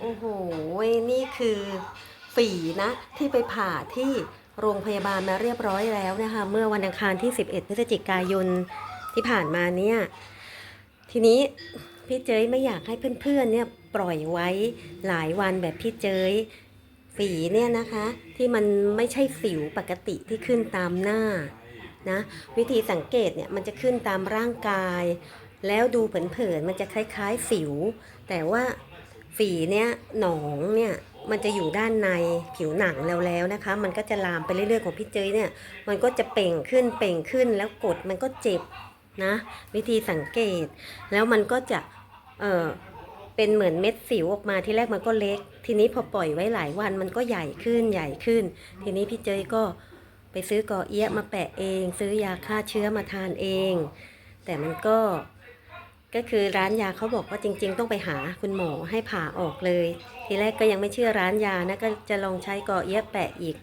โอ้โห นี่คือฝีนะที่ไปผ่าที่โรงพยาบาลมาเรียบร้อยแล้วนะคะ เมื่อวันอังคารที่ 11 พฤศจิกายนที่ผ่านมาเนี่ย ทีนี้พี่เจยไม่อยากให้เพื่อนๆเนี่ยปล่อยไว้หลายวันแบบพี่เจยฝีเนี่ยนะคะ ที่มันไม่ใช่สิวปกติที่ขึ้นตามหน้านะวิธีสังเกตเนี่ยมันจะขึ้นตามร่างกาย แล้วดูเผินๆมันจะคล้ายๆสิว แต่ว่า ฝีเนี่ยหนองเนี่ยมันจะอยู่ด้านในผิวหนังแล้วแล้วนะคะ มันก็จะลามไปเรื่อยๆของพี่เจยเนี่ย มันก็จะเป่งขึ้นเป่งขึ้นแล้วกดมันก็เจ็บนะ วิธีสังเกต แล้วมันก็จะเออเป็นเหมือนเม็ดสิวออกมาที่แรกมันก็เล็ก ทีนี้พอปล่อยไว้หลายวันมันก็ใหญ่ขึ้นใหญ่ขึ้น ทีนี้พี่เจยก็ไปซื้อกอเอี้ยมาแปะเอง ซื้อยาฆ่าเชื้อมาทานเอง แต่มันก็ ก็คือร้านยาเขาบอกว่าจริง ๆ ต้องไปหาคุณหมอให้ผ่าออกเลย ทีแรกก็ยังไม่เชื่อร้านยานะก็จะลองใช้กอเอี้ยะแปะอีก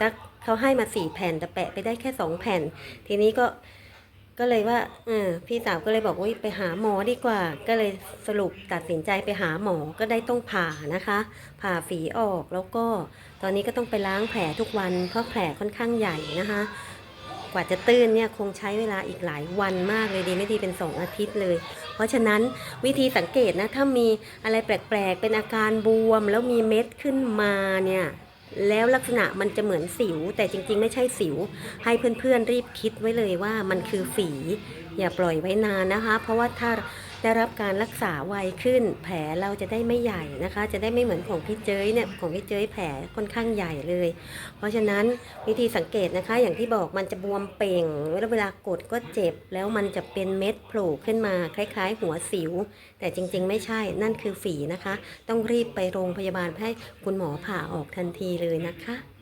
สักเขาให้มาสี่แผ่นแต่แปะไปได้แค่สองแผ่น ทีนี้ก็ก็เลยว่าเออพี่สาวก็เลยบอกว่าไปหาหมอดีกว่า ก็เลยสรุปตัดสินใจไปหาหมอก็ได้ต้องผ่านะคะ ผ่าฝีออกแล้วก็ตอนนี้ก็ต้องไปล้างแผลทุกวันเพราะแผลค่อนข้างใหญ่นะคะ กว่าจะตื้นเนี่ยคงใช้เวลาอีกหลายวันมากเลยดีไม่ดีเป็นสองอาทิตย์เลย เพราะฉะนั้นวิธีสังเกตนะถ้ามีอะไรแปลกๆ เป็นอาการบวม แล้วมีเม็ดขึ้นมาเนี่ยแล้วลักษณะมันจะเหมือนสิว แต่จริงๆ ไม่ใช่สิว ให้เพื่อนๆรีบคิดไว้เลยว่ามันคือฝี อย่าปล่อยไว้นานนะคะ เพราะว่าถ้า ได้รับการรักษาไวขึ้น แผลเราจะได้ไม่ใหญ่นะคะ จะได้ไม่เหมือนของพี่เจยเนี่ยของพี่เจยแผลค่อนข้างใหญ่เลย เพราะฉะนั้นวิธีสังเกตนะคะ อย่างที่บอกมันจะบวมเป่งแล้วเวลากดก็เจ็บ แล้วมันจะเป็นเม็ดโผล่ขึ้นมาคล้าย ๆ หัวสิว แต่จริงๆ ไม่ใช่นั่นคือฝีนะคะ ต้องรีบไปโรงพยาบาลให้คุณหมอผ่าออกทันทีเลยนะคะ